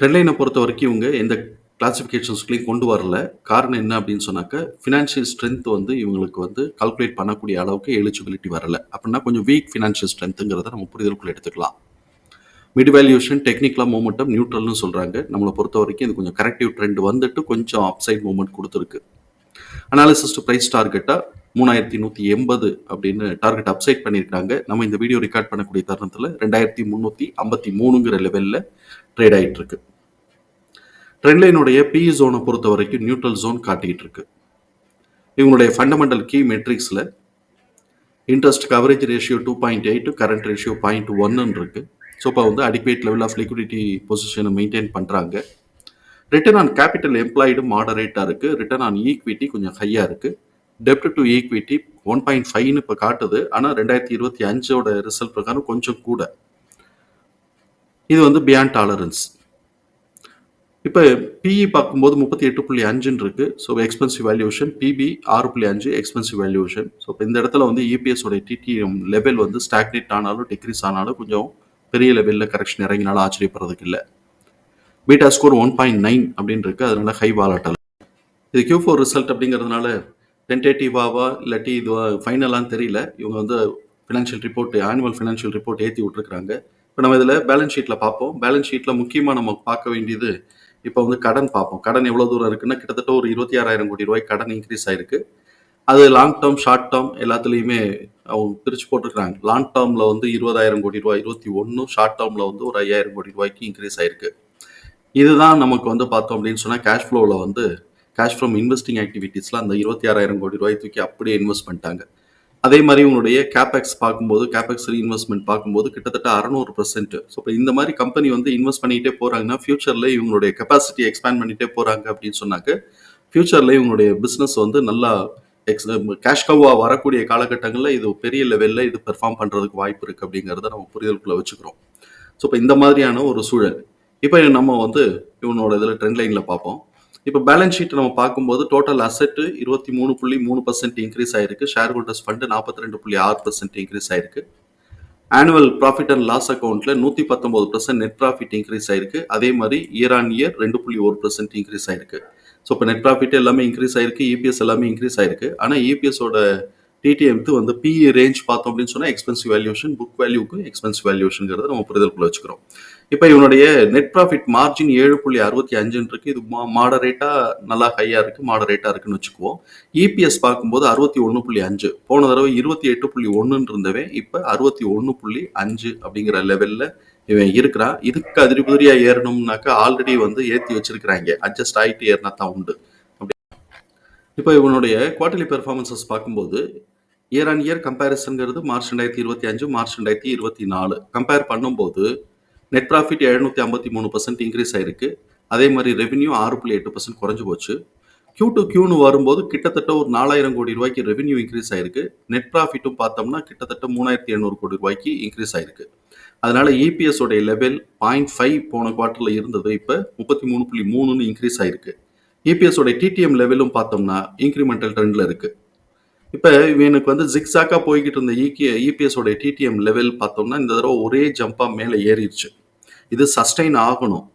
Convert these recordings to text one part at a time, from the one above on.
ட்ரெட்லைனை பொறுத்த வரைக்கும் இவங்க எந்த கிளாசிஃபிகேஷன்ஸ்க்குலையும் கொண்டு வரல. காரணம் என்ன அப்படின்னு சொன்னாக்க ஃபினான்ஷியல் ஸ்ட்ரென்த் வந்து இவங்களுக்கு வந்து கால்குலேட் பண்ணக்கூடிய அளவுக்கு எலிஜிபிலிட்டி வரல. அப்படின்னா கொஞ்சம் வீக் ஃபினான்ஷியல் ஸ்ட்ரென்த்துங்கிறத நம்ம புரிதலுக்குள்ள எடுத்துக்கலாம். மிட் வேல்யூஷன் டெக்னிக்கலாக மூமெண்ட்டம் நியூட்ரல்னு சொல்கிறாங்க நம்மளை பொறுத்த வரைக்கும் இது கொஞ்சம் கரெக்டிவ் ட்ரெண்ட் வந்துட்டு கொஞ்சம் அப்சைட் மூமெண்ட் கொடுத்துருக்கு. அனாலிசிஸ்ட் ப்ரைஸ் டார்கெட்டாக மூணாயிரத்தி நூற்றி எண்பது அப்படின்னு டார்கெட் அப்சைட் பண்ணியிருக்காங்க. நம்ம இந்த வீடியோ ரெக்கார்ட் பண்ணக்கூடிய தருணத்தில் ரெண்டாயிரத்தி முந்நூற்றி ஐம்பத்தி மூணுங்கிற லெவலில் ட்ரேட் ஆகிட்டு இருக்கு ட்ரெண்ட்லைனுடைய பிஇ ஜோனை பொறுத்த வரைக்கும் நியூட்ரல் ஜோன் காட்டிக்கிட்டு இருக்கு இவங்களுடைய fundamental key மெட்ரிக்ஸில் interest coverage ratio two point eight current ratio point ஒன்னு இருக்கு. ஸோ இப்போ வந்து அடிக்வேட் லெவல் ஆஃப் லிக்விடிட்டி பொசிஷனை மெயின்டைன் பண்ணுறாங்க ரிட்டர்ன் ஆன் கேபிட்டல் எம்ப்ளாய்டு மாடரேட்டாக இருக்குது ரிட்டர்ன் ஆன் ஈக்விட்டி கொஞ்சம் ஹையாக இருக்குது டெப்ட் டு ஈக்விட்டி ஒன் பாயிண்ட் ஃபைவ்னு இப்போ காட்டுது. ஆனால் ரெண்டாயிரத்தி இருபத்தி அஞ்சோட ரிசல்ட் பிரகாரம் கொஞ்சம் கூட. இது வந்து பியாண்ட் டாலரன்ஸ் இப்போ பிஇ பார்க்கும்போது முப்பத்தி எட்டு புள்ளி அஞ்சுன்னு இருக்கு. ஸோ எக்ஸ்பென்சிவ் வேல்யூஷன் பிபி ஆறு புள்ளி அஞ்சு எக்ஸ்பென்சிவ் வேல்யூஷன் ஸோ இப்போ இந்த இடத்துல வந்து இபிஎஸ் உடைய டிடிஎம் லெவல் வந்து ஸ்டாக்னேட் ஆனாலும் டிக்ரீஸ் ஆனாலும் கொஞ்சம் பெரிய லெவலில் கரெக்ஷன் இறங்கினாலும் ஆச்சரியப்படுறதுக்கு இல்லை. Beta score one point nine அப்படின்னு இருக்கு. அதனால ஹை வாலட்டல் இது கியூ ஃபோர் ரிசல்ட் அப்படிங்கிறதுனால டென்டேட்டிவாவா இல்லாட்டி இதுவாக ஃபைனலான்னு தெரியல. இவங்க வந்து financial report annual financial report ஏற்றி விட்டுருக்காங்க இப்போ நம்ம இதில் பேலன்ஸ் ஷீட்டில் பார்ப்போம். பேலன்ஸ் ஷீட்டில் முக்கியமாக நம்ம பார்க்க வேண்டியது இப்போ வந்து கடன் பார்ப்போம். கடன் எவ்வளோ தூரம் இருக்குன்னா கிட்டத்தட்ட ஒரு இருபத்தி ஆறாயிரம் கோடி ரூபாய் கடன் இன்க்ரீஸ் ஆயிருக்கு. அது லாங் டேர்ம் ஷார்ட் டேர்ம் எல்லாத்துலேயுமே அவங்க பிரித்து போட்டிருக்கிறாங்க. லாங் டேர்மில் வந்து இருபதாயிரம் கோடி ரூபாய் இருபத்தி ஒன்று ஷார்ட் டேர்மில் வந்து ஒரு ஐயாயிரம் கோடி ரூபாய்க்கு இன்க்ரீஸ் ஆயிருக்கு. இதுதான் நமக்கு வந்து பார்த்தோம் அப்படின்னு சொன்னால் கேஷ் ஃப்ளோவில் வந்து கேஷ் ஃப்ரம் இன்வெஸ்டிங் ஆக்டிவிட்டீஸில் அந்த இருபத்தி ஆறாயிரம் கோடி ரூபாய் தூக்கி அப்படியே இன்வெஸ்ட் பண்ணிட்டாங்க. அதே மாதிரி உங்களுடைய கேபெக்ஸ் பார்க்கும்போது கேபெக்ஸ் ரீஇன்வெஸ்ட்மெண்ட் பார்க்கும்போது கிட்டத்தட்ட அறநூறு பர்சன்ட் ஸோ இப்போ இந்த மாதிரி கம்பெனி வந்து இன்வெஸ்ட் பண்ணிக்கிட்டே போகிறாங்கன்னா ஃபியூச்சரில் இவங்களுடைய கெப்பாசிட்டி எக்ஸ்பேண்ட் பண்ணிகிட்டே போகிறாங்க அப்படின்னு சொன்னாக்க ஃபியூச்சரில் இவங்களுடைய பிஸ்னஸ் வந்து நல்லா எக்ஸ் கேஷ் கவ்வாக வரக்கூடிய காலகட்டங்களில் இது பெரிய லெவலில் இது பெர்ஃபார்ம் பண்ணுறதுக்கு வாய்ப்பு இருக்குது அப்படிங்கிறத நம்ம புரிதலுக்குள்ளே வச்சுக்கிறோம். ஸோ இப்போ இந்த மாதிரியான ஒரு சூழல். இப்போ நம்ம வந்து இவனோட இதில் ட்ரெண்ட் லைனில் பார்ப்போம். இப்போ பேலன்ஸ் ஷீட் நம்ம பார்க்கும்போது டோட்டல் அசெட் இருபத்தி மூணு புள்ளி மூணு பர்சன்ட் இன்க்ரீஸ் ஆயிருக்கு. ஷேர் ஹோல்டர்ஸ் ஃபண்டு நாற்பத்தி ரெண்டு புள்ளி ஆறு பர்சன்ட் இன்க்ரீஸ் ஆயிருக்கு. ஆனுவல் ப்ராஃபிட் அண்ட் லாஸ் அக்கௌண்ட்ல நூற்றி பத்தொன்பது பர்சன்ட் நெட் ப்ராஃபிட் இன்க்ரீஸ் ஆயிருக்கு. அதே மாதிரி இயர் ஆன் இயர் ரெண்டு புள்ளி ஒரு பர்சன்ட் இன்க்ரீஸ் ஆயிருக்கு. ஸோ இப்போ நெட் ப்ராஃபிட் எல்லாமே இன்க்ரீஸ் ஆயிருக்கு. இபிஎஸ் எல்லாமே இன்க்ரீஸ் ஆயிருக்கு. ஆனால் இபிஎஸோட டிடிஎம்க்கு வந்து பிஇ ரேஞ்ச் பார்த்தோம் அப்படின்னு சொன்னால் எக்ஸ்பென்சிவ் வேல்யூஷன் புக் வேல்யூக்கு எக்ஸ்பென்சிவ் வேல்யூஷனுங்கிறத நம்ம புரிதலுக்குள்ள வச்சுக்கிறோம். இப்போ இவனுடைய நெட் ப்ராஃபிட் மார்ஜின் ஏழு புள்ளி அறுபத்தி அஞ்சுன்னு இருக்கு இது மாடரேட்டாக நல்லா ஹையாக இருக்கு மாடரேட்டாக இருக்குன்னு வச்சுக்குவோம். இபிஎஸ் பார்க்கும்போது அறுபத்தி ஒன்று புள்ளி அஞ்சு. போன தடவை இருபத்தி எட்டு புள்ளி ஒன்றுன்னு இருந்தவே இப்போ அறுபத்தி ஒன்று புள்ளி அஞ்சு அப்படிங்கிற லெவலில் இவன் இருக்கிறான். இதுக்கு அதிரிபுதிரியாக ஏறணும்னாக்கா ஆல்ரெடி வந்து ஏற்றி வச்சிருக்கிறாங்க. அட்ஜஸ்ட் ஆகிட்டு ஏறினா தான் உண்டு. அப்படி. இப்போ இவனுடைய குவார்டர்லி பெர்ஃபார்மன்சஸ் பார்க்கும்போது இயர் ஆன் இயர் கம்பேரிசன்கிறது மார்ச் ரெண்டாயிரத்தி இருபத்தி அஞ்சு மார்ச் ரெண்டாயிரத்தி இருபத்தி நாலு. கம்பேர் பண்ணும்போது நெட் ப்ராஃபிட் எழுநூற்றி ஐம்பத்தி மூணு பர்சன்ட் இன்க்ரீஸ் ஆயிருக்கு. அதே மாதிரி ரெவென்யூ ஆறு புள்ளி எட்டு பர்சன்ட் குறைஞ்சு போச்சு. கியூ டு கியூன்னு வரும்போது கிட்டத்தட்ட ஒரு நாலாயிரம் கோடி ரூபாய்க்கு ரெவென்யூ இன்க்ரீஸ் ஆயிருக்கு. நெட் ப்ராஃபிட்டும் பார்த்தோம்னா கிட்டத்தட்ட மூணாயிரத்தி எழுநூறு கோடி ரூபாய்க்கு இன்க்ரீஸ் ஆயிருக்கு. அதனால இபிஎஸ் உடைய லெவல் பாயிண்ட் ஃபைவ் போன குவார்ட்டர்ல இருந்தது இப்போ முப்பத்தி மூணு புள்ளி மூணுன்னு இன்க்ரீஸ் ஆயிருக்கு. இபிஎஸ் உடைய டிடிஎம் லெவலும் பார்த்தோம்னா இன்க்ரிமெண்டல் ட்ரெண்டில் இருக்குது இப்போ இவனுக்கு வந்து ஜிக்ஸாக்காக போய்கிட்டு இருந்த இகே இபிஎஸோட டிடிஎம் லெவல் பார்த்தோம்னா இந்த தடவை ஒரே ஜம்பாக மேலே ஏறிடுச்சு. இது சஸ்டைன் ஆகணும்.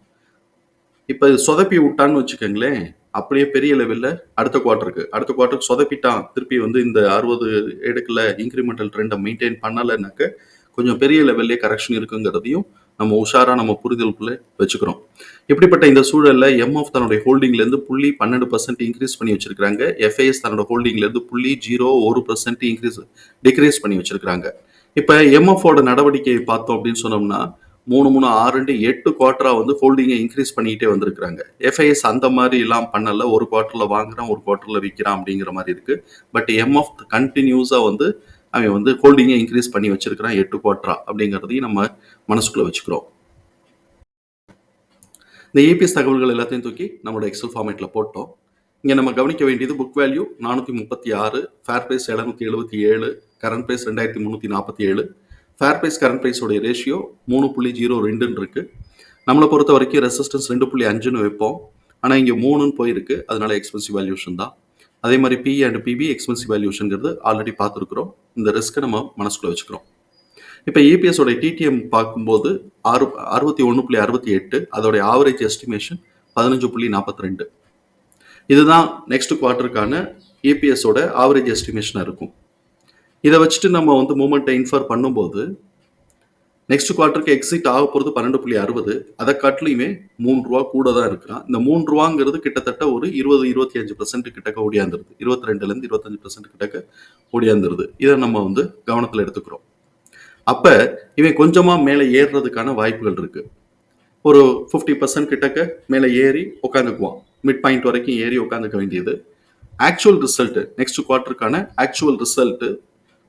இப்போ சொதப்பி விட்டான்னு வச்சுக்கோங்களேன் அப்படியே பெரிய லெவலில் அடுத்த குவார்ட்டருக்கு அடுத்த குவார்ட்டருக்கு சொதப்பிட்டான். திருப்பி வந்து இந்த அறுபது எடுக்கல இன்க்ரிமெண்டல் ட்ரெண்டை மெயின்டைன் பண்ணலைனாக்க கொஞ்சம் பெரிய லெவல்லே கரெக்ஷன் இருக்குங்கிறதையும் நம்ம உஷாராக நம்ம புரிதலுக்குள்ளே வச்சுக்கிறோம். இப்படிப்பட்ட இந்த சூழலில் எம்எஃப் தன்னுடைய ஹோல்டிங்லேருந்து புள்ளி பன்னெண்டு பர்சன்ட் இன்க்ரீஸ் பண்ணி வச்சிருக்காங்க எஃப்ஐஎஸ் தன்னோட ஹோல்டிங்லேருந்து புள்ளி ஜீரோ ஒரு பர்சன்ட் இன்க்ரீஸ் டிக்ரீஸ் பண்ணி வச்சிருக்காங்க இப்போ எம்எஃபோட நடவடிக்கையை பார்த்தோம் அப்படின்னு சொன்னோம்னா மூணு மூணு ஆறு ரெண்டு எட்டு குவார்ட்டராக வந்து ஹோல்டிங்கை இன்க்ரீஸ் பண்ணிக்கிட்டே வந்திருக்கிறாங்க. எஃப்ஐஎஸ் அந்த மாதிரி எல்லாம் பண்ணல. ஒரு குவார்ட்டரில் வாங்குறான் ஒரு குவார்ட்டரில் விற்கிறான் அப்படிங்கிற மாதிரி இருக்கு. பட் எம்எஃப் கண்டினியூஸாக வந்து அவன் வந்து ஹோல்டிங்கை இன்க்ரீஸ் பண்ணி வச்சிருக்கிறான் எட்டு குவார்ட்டரா அப்படிங்கிறதையும் நம்ம மனசுக்குள்ள வச்சுக்கிறோம். இந்த ஏபிஎஸ் தகவல்கள் எல்லாத்தையும் தூக்கி நம்மளோட எக்ஸல் ஃபார்மேட்டில் போட்டோம். இங்கே நம்ம கவனிக்க வேண்டியது புக் வேல்யூ நானூற்றி முப்பத்தி ஆறு ஃபேர் ப்ரைஸ் எழுநூற்றி எழுபத்தி ஏழு கரண்ட் ப்ரைஸ் ரெண்டாயிரத்தி முந்நூற்றி நாற்பத்தி ஏழு. ஃபேர் ப்ரைஸ் கரண்ட் ப்ரைஸோடைய ரேஷியோ மூணு புள்ளி ஜீரோ ரெண்டுன்னு இருக்குது நம்மளை பொறுத்த வரைக்கும் ரெசிஸ்டன்ஸ் ரெண்டு புள்ளி அஞ்சுன்னு வைப்போம். ஆனால் இங்கே மூணுன்னு போயிருக்கு. அதனால எக்ஸ்பென்சிவ் வேல்யூஷன் தான். அதே மாதிரி பி அண்ட் பிபி எக்ஸ்பென்சிவ் வேல்யூஷன்ங்கிறது ஆல்ரெடி பார்த்துருக்குறோம். இந்த ரிஸ்க்கை நம்ம மனசுக்குள்ளே வச்சுக்கிறோம். இப்போ இபிஎஸோட டிடிஎம் பார்க்கும்போது ஆறு அறுபத்தி ஒன்று புள்ளி அறுபத்தி எட்டு அதோடைய ஆவரேஜ் எஸ்டிமேஷன் பதினஞ்சு புள்ளி நாற்பத்தி ரெண்டு. இதுதான் நெக்ஸ்ட் குவார்ட்டருக்கான ஏபிஎஸோட ஆவரேஜ் எஸ்டிமேஷனாக இருக்கும். இதை வச்சுட்டு நம்ம வந்து மூமெண்ட்டை இன்ஃபர் பண்ணும்போது நெக்ஸ்ட் குவார்ட்டருக்கு எக்ஸிட் ஆக போகிறது பன்னெண்டு புள்ளி அறுபது. அதை காட்டிலையுமே மூணு ரூபா கூட தான் இருக்கிறான் இந்த மூணு ரூபாங்கிறது கிட்டத்தட்ட ஒரு இருபது இருபத்தி அஞ்சு பர்சன்ட் கிட்டக்க ஓடியாந்துருது. இருபத்தி ரெண்டுலேருந்து இருபத்தஞ்சு பர்சன்ட் கிட்டக்க ஓடியாந்துருது. இதை நம்ம வந்து கவனத்தில் எடுத்துக்கிறோம். அப்போ இவன் கொஞ்சமாக மேலே ஏறுறதுக்கான வாய்ப்புகள் இருக்குது ஒரு ஃபிஃப்டி பர்சன்ட் கிட்டக்க மேலே ஏறி உட்காந்துக்குவான் மிட் பாயிண்ட் வரைக்கும் ஏறி உட்காந்துக்க வேண்டியது. ஆக்சுவல் ரிசல்ட்டு நெக்ஸ்ட் குவார்ட்டருக்கான ஆக்சுவல் ரிசல்ட்டு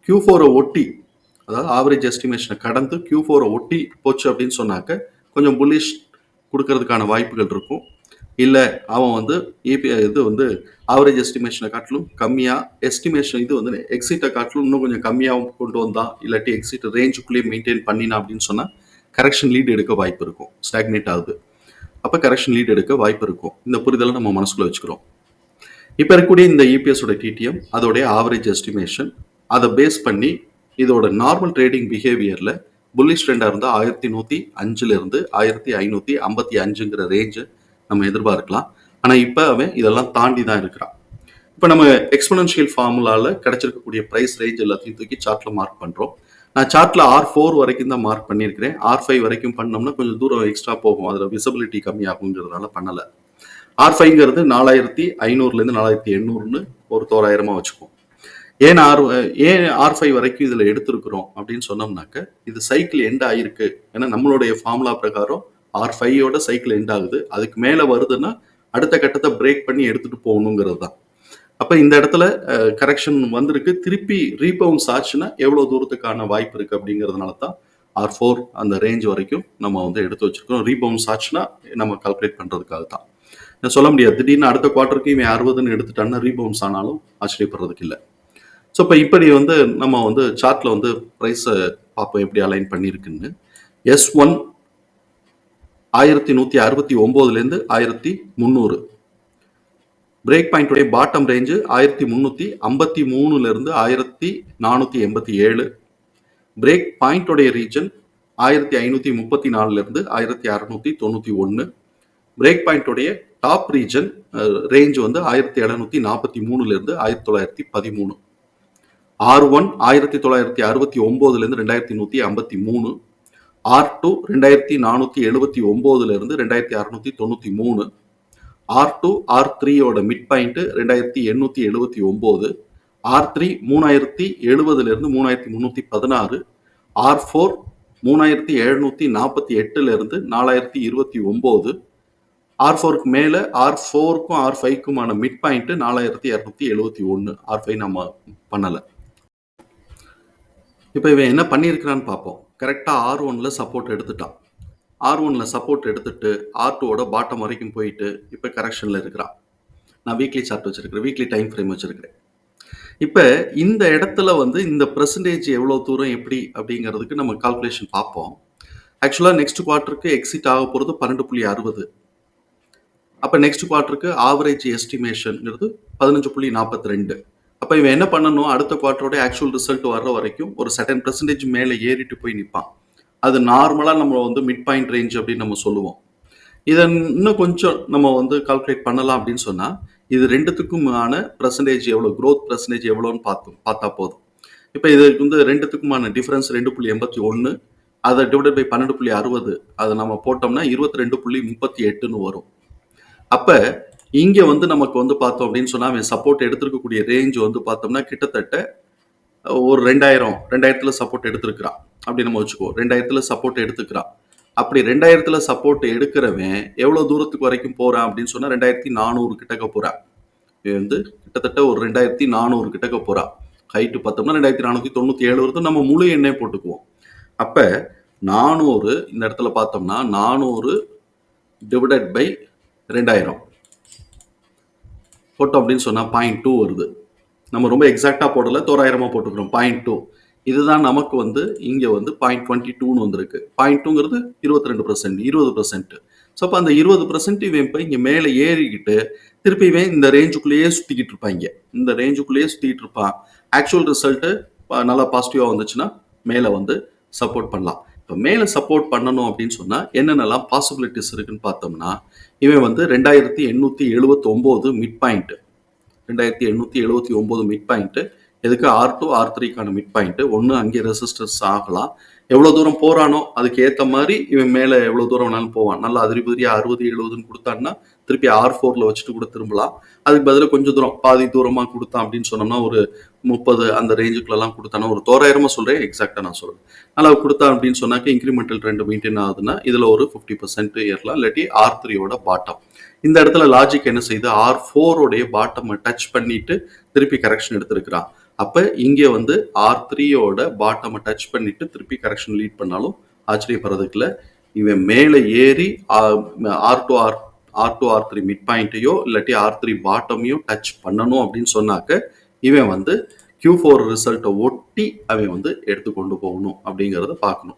கியூ ஃபோரை ஒட்டி அதாவது ஆவரேஜ் எஸ்டிமேஷனை கடந்து கியூ ஃபோரை ஒட்டி போச்சு அப்படின்னு சொன்னாக்க கொஞ்சம் புல்லிஷ் கொடுக்கறதுக்கான வாய்ப்புகள் இருக்கும். இல்லை அவன் வந்து ஏபி இது வந்து ஆவரேஜ் எஸ்டிமேஷனை காட்டிலும் கம்மியாக எஸ்டிமேஷன் இது வந்து எக்ஸிட்டை காட்டிலும் இன்னும் கொஞ்சம் கம்மியாகவும் கொண்டு வந்தான் இல்லாட்டி எக்ஸிட் ரேஞ்சுக்குள்ளேயே மெயின்டைன் பண்ணினா அப்படின்னு சொன்னால் கரெக்ஷன் லீட் எடுக்க வாய்ப்பு இருக்கும். ஸ்டாக்னேட் ஆகுது. அப்போ கரெக்ஷன் லீட் எடுக்க வாய்ப்பு இருக்கும். இந்த புரிதலை நம்ம மனசுக்குள்ள வச்சுக்கிறோம். இப்போ இருக்கக்கூடிய இந்த இபிஎஸோட டிடிஎம் அதோடைய ஆவரேஜ் எஸ்டிமேஷன் அதை பேஸ் பண்ணி இதோட நார்மல் ட்ரேடிங் பிஹேவியரில் புல்லிஷ் ட்ரெண்டாக இருந்தால் ஆயிரத்தி நூற்றி அஞ்சுலேருந்து ஆயிரத்தி ஐநூற்றி ஐம்பத்தி அஞ்சுங்கிற ரேஞ்சு நம்ம எதிர்பார்க்கலாம். ஆனால் இப்போ அவன் இதெல்லாம் தாண்டி தான் இருக்கிறான். இப்போ நம்ம எக்ஸ்பனன்ஷியல் ஃபார்முலாவில் கிடைச்சிருக்கக்கூடிய ப்ரைஸ் ரேஞ்ச் எல்லாத்தையும் தூக்கி சார்ட்டில் மார்க் பண்ணுறோம் நான் சார்ட்டில் ஆர் ஃபோர் வரைக்கும் தான் மார்க் பண்ணியிருக்கிறேன். ஆர் ஃபைவ் வரைக்கும் பண்ணோம்னா கொஞ்சம் தூரம் எக்ஸ்ட்ரா போகும். அதில் விசிபிலிட்டி கம்மியாகுங்கிறதுனால பண்ணலை. ஆர் ஃபைவ்ங்கிறது நாலாயிரத்தி ஐநூறுலேருந்து நாலாயிரத்தி எண்ணூறுன்னு ஒரு தோராயிரமாக வச்சுக்குவோம். ஏன் ஆர் ஏன் ஆர் ஃபைவ் வரைக்கும் இதில் எடுத்திருக்கிறோம் அப்படின்னு சொன்னோம்னாக்க இது சைக்கிள் எண்ட் ஆகிருக்கு ஏன்னா நம்மளுடைய ஃபார்முலா பிரகாரம் ஆர் ஃபைவோட சைக்கிள் எண்ட் ஆகுது. அதுக்கு மேலே வருதுன்னா அடுத்த கட்டத்தை பிரேக் பண்ணி எடுத்துகிட்டு போகணுங்கிறது தான். அப்போ இந்த இடத்துல கரெக்ஷன் வந்திருக்கு. திருப்பி ரீபவுன்ஸ் ஆச்சுன்னா எவ்வளோ தூரத்துக்கான வாய்ப்பு இருக்குது அப்படிங்கிறதுனால தான் ஆர் ஃபோர் அந்த ரேஞ்ச் வரைக்கும் நம்ம வந்து எடுத்து வச்சுருக்கோம். ரீபவுன்ஸ் ஆச்சுன்னா நம்ம கால்குலேட் பண்ணுறதுக்காக தான். நான் சொல்ல முடியாது. திடீர்னு அடுத்த குவார்ட்டருக்கு இவன் அறுபதுன்னு எடுத்துட்டான்னா ரீபவுன்ஸ் ஆனாலும் ஆச்சரியப்படுறதுக்கு இல்லை. ஸோ இப்போ இப்படி வந்து நம்ம வந்து சார்ட்டில் வந்து ப்ரைஸை பார்ப்போம் எப்படி அலைன் பண்ணியிருக்குன்னு எஸ் ஒன் ஆயிரத்தி நூற்றி அறுபத்தி ஒம்போதுலேருந்து ஆயிரத்தி முந்நூறு. பிரேக் பாயிண்ட்டுடைய பாட்டம் ரேஞ்சு ஆயிரத்தி முந்நூற்றி ஐம்பத்தி மூணுலேருந்து ஆயிரத்தி நானூற்றி எண்பத்தி ஏழு. பிரேக் பாயிண்ட்டுடைய ரீஜன் ஆயிரத்தி ஐநூற்றி முப்பத்தி நாலுலேருந்து ஆயிரத்தி அறநூற்றி தொண்ணூற்றி ஒன்று. பிரேக் பாயிண்ட்டுடைய டாப் ரீஜன் ரேஞ்ச் வந்து ஆயிரத்தி எழுநூற்றி நாற்பத்தி மூணுலேருந்து ஆயிரத்தி தொள்ளாயிரத்தி பதிமூணு. ஆர் ஒன் ஆயிரத்தி தொள்ளாயிரத்தி அறுபத்தி ஒம்போதுலேருந்து ரெண்டாயிரத்தி நூற்றி ஐம்பத்தி மூணு ஆர் டூ ரெண்டாயிரத்தி நானூற்றி எழுபத்தி ஒம்போதுலேருந்து ரெண்டாயிரத்தி அறநூற்றி தொண்ணூற்றி மூணு ஆர் டூ ஆர் த்ரீயோட மிட் பாயிண்ட்டு ரெண்டாயிரத்தி எண்ணூற்றி எழுபத்தி ஒம்போது ஆர் த்ரீ மூணாயிரத்தி எழுபதுலேருந்து மூணாயிரத்தி முந்நூற்றி பதினாறு ஆர் ஃபோர் மூணாயிரத்தி எழுநூற்றி நாற்பத்தி எட்டுலேருந்து நாலாயிரத்தி இருபத்தி ஒம்போது ஆர் ஃபோருக்கு மேலே ஆர் ஃபோருக்கும் ஆர் ஃபைவ்க்குமான மிட் பாயிண்ட்டு நாலாயிரத்தி இரநூத்தி எழுபத்தி ஒன்று. ஆர் ஃபைவ் நம்ம பண்ணலை. இப்போ இவன் என்ன பண்ணியிருக்கிறான்னு பார்ப்போம். கரெக்டாக ஆர் ஒனில் சப்போர்ட் எடுத்துட்டான். ஆர் ஒனில் சப்போர்ட் எடுத்துட்டு ஆர் டூவோட பாட்டம் வரைக்கும் போயிட்டு இப்போ கரெக்ஷனில் இருக்கிறான். நான் வீக்லி சார்ட் வச்சுருக்கிறேன். வீக்லி டைம் ஃப்ரேம் வச்சுருக்கிறேன். இப்போ இந்த இடத்துல வந்து இந்த பர்சன்டேஜ் எவ்வளோ தூரம் எப்படி அப்படிங்கிறதுக்கு நம்ம கால்குலேஷன் பார்ப்போம். ஆக்சுவலாக நெக்ஸ்ட் குவார்ட்டருக்கு எக்ஸிட் ஆக போகிறது பன்னெண்டு புள்ளி அறுபது. அப்போ நெக்ஸ்ட் குவார்ட்டருக்கு ஆவரேஜ் எஸ்டிமேஷன்ங்கிறது பதினஞ்சு புள்ளி நாற்பத்தி ரெண்டு. அப்போ இவன் என்ன பண்ணணும்? அடுத்த குவார்ட்டரோட ஆக்சுவல் ரிசல்ட் வர்ற வரைக்கும் ஒரு செட்டன் பர்சன்டேஜ் மேலே ஏறிட்டு போய் நிற்பான் அது நார்மலாக நம்ம வந்து மிட் பாயிண்ட் ரேஞ்ச் அப்படின்னு நம்ம சொல்லுவோம். இதை இன்னும் கொஞ்சம் நம்ம வந்து கால்குலேட் பண்ணலாம் அப்படின்னு சொன்னால் இது ரெண்டுத்துக்குமான பர்சன்டேஜ் எவ்வளோ க்ரோத் பர்சன்டேஜ் எவ்வளோன்னு பார்த்தோம். பார்த்தா போதும். இப்போ இதுக்கு வந்து ரெண்டுத்துக்குமான டிஃப்ரென்ஸ் ரெண்டு புள்ளி எண்பத்தி ஒன்று அதை டிவைட் பை பன்னெண்டு புள்ளி அறுபது அதை நம்ம போட்டோம்னா இருபத்தி ரெண்டு புள்ளி முப்பத்தி எட்டுன்னு வரும். அப்போ இங்கே வந்து நமக்கு வந்து பார்த்தோம் அப்படின்னு சொன்னால் அவன் சப்போர்ட் எடுத்திருக்கக்கூடிய ரேஞ்ச் வந்து பார்த்தோம்னா கிட்டத்தட்ட ஒரு ரெண்டாயிரம் ரெண்டாயிரத்தில் சப்போர்ட் எடுத்திருக்கிறான். அப்படி நம்ம வச்சுக்குவோம் ரெண்டாயிரத்தில் சப்போர்ட் எடுத்துக்கிறான். அப்படி ரெண்டாயிரத்துல சப்போர்ட் எடுக்கிறவன் எவ்வளோ தூரத்துக்கு வரைக்கும் போறான் அப்படின்னு சொன்னா ரெண்டாயிரத்தி நானூறு கிட்டக்க போறான். இவன் வந்து கிட்டத்தட்ட ஒரு ரெண்டாயிரத்தி நானூறு கிட்டக்க போறான். ஹைட்டு பார்த்தோம்னா ரெண்டாயிரத்தி நானூற்றி தொண்ணூற்றி ஏழு வருது நம்ம முழு எண்ணெய் போட்டுக்குவோம். அப்போ நானூறு இந்த இடத்துல பார்த்தோம்னா நானூறு டிவைடட் பை ரெண்டாயிரம். போட்டோம் அப்படின்னு சொன்னால் பாயிண்ட் டூ வருது. நம்ம ரொம்ப எக்ஸாக்டாக போடல தோராயிரமாக போட்டுக்கிறோம். பாயிண்ட் டூ இதுதான் நமக்கு வந்து இங்கே வந்து பாயிண்ட் டுவெண்ட்டி டூன்னு வந்திருக்கு. பாயிண்ட் டூங்கிறது இருபத்தி ரெண்டு பர்சன்ட் இருபது பர்சன்ட் ஸோ அப்போ அந்த இருபது பர்சன்ட் இவன் இப்போ இங்கே மேலே ஏறிக்கிட்டு திருப்பி இவன் இந்த ரேஞ்சுக்குள்ளேயே சுற்றிக்கிட்டு இருப்பாங்க இந்த ரேஞ்சுக்குள்ளேயே சுற்றிக்கிட்டு இருப்பான். ஆக்சுவல் ரிசல்ட்டு நல்லா பாசிட்டிவாக வந்துச்சுன்னா மேலே வந்து சப்போர்ட் பண்ணலாம். இப்போ மேலே சப்போர்ட் பண்ணணும் அப்படின்னு சொன்னால் என்னென்னலாம் பாசிபிலிட்டிஸ் இருக்குன்னு பார்த்தோம்னா இவன் வந்து ரெண்டாயிரத்தி எண்ணூற்றி எழுபத்தொம்போது மிட் பாயிண்ட்டு ரெண்டாயிரத்தி எண்ணூற்றி எழுபத்தி ஒம்பது மிட் பாயிண்ட்டு எதுக்கு ஆர் டூ ஆர் த்ரீக்கான மிட் பாயிண்ட்டு ஒன்று அங்கே ரெசிஸ்டர்ஸ் ஆகலாம். எவ்வளோ தூரம் போகிறானோ அதுக்கு ஏற்ற மாதிரி இவன் மேலே எவ்வளோ தூரம் வேணாலும் போவான். நல்லா அதிரிபதியாக அறுபது எழுபதுன்னு கொடுத்தான்னா திருப்பி ஆர் ஃபோரில் வச்சுட்டு கூட திரும்பலாம். அதுக்கு பதிலாக கொஞ்சம் தூரம் பாதி தூரமாக கொடுத்தான் அப்படின்னு சொன்னோம்னா ஒரு முப்பது அந்த ரேஞ்சுக்குள்ளெல்லாம் கொடுத்தானா ஒரு தோராயிரமாக சொல்கிறேன் எக்ஸாக்டாக நான் சொல்கிறேன் நல்லா கொடுத்தான் அப்படின்னு சொன்னாக்க இன்க்ரிமெண்டல் ட்ரெண்ட் மெயின்டைன் ஆகுதுன்னா இதில் ஒரு ஃபிஃப்டி பர்சன்ட் ஏறலாம் இல்லாட்டி ஆர் த்ரீயோட பாட்டம் இந்த இடத்துல லாஜிக் என்ன செய்யுது ஆர் ஃபோரோடைய பாட்டமை டச் பண்ணிட்டு திருப்பி கரெக்ஷன் எடுத்திருக்கிறான். அப்போ இங்கே வந்து ஆர் த்ரீயோட பாட்டமை டச் பண்ணிட்டு திருப்பி கரெக்ஷன் லீட் பண்ணாலும் ஆச்சரியப்படுறதுக்கு இல்லை. இவன் மேலே ஏறி R two R R two R three mid பாயிண்ட்டையோ இல்லாட்டி ஆர் த்ரீ பாட்டமையோ டச் பண்ணணும் அப்படின்னு சொன்னாக்க இவன் வந்து கியூ ஃபோர் ரிசல்ட்டை ஒட்டி அவன் வந்து எடுத்து கொண்டு போகணும் அப்படிங்கிறத பார்க்கணும்.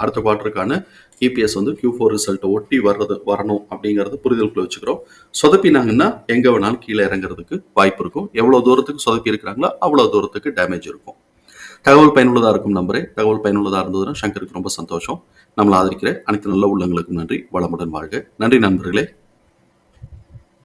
அடுத்த குவார்ட்டருக்கான இபிஎஸ் வந்து கியூ ஃபோர் ரிசல்ட்டை ஒட்டி வர்றது வரணும் அப்படிங்கிறத புரிதலுக்குள்ள வச்சுக்கிறோம். சொதப்பினாங்கன்னா எங்கே வேணாலும் கீழே இறங்குறதுக்கு வாய்ப்பு இருக்கும். எவ்வளோ தூரத்துக்கு சொதப்பி இருக்கிறாங்களோ அவ்வளோ தூரத்துக்கு டேமேஜ் இருக்கும். தகவல் பயனுள்ளதாக இருக்கும் நம்பரே தகவல் பயனுள்ளதாக இருந்ததுன்னா சங்கருக்கு ரொம்ப சந்தோஷம். நம்மளை ஆதரிக்கிற அனைத்து நல்ல உள்ளங்களுக்கும் நன்றி. வளமுடன் வாழ்க. நன்றி நண்பர்களே.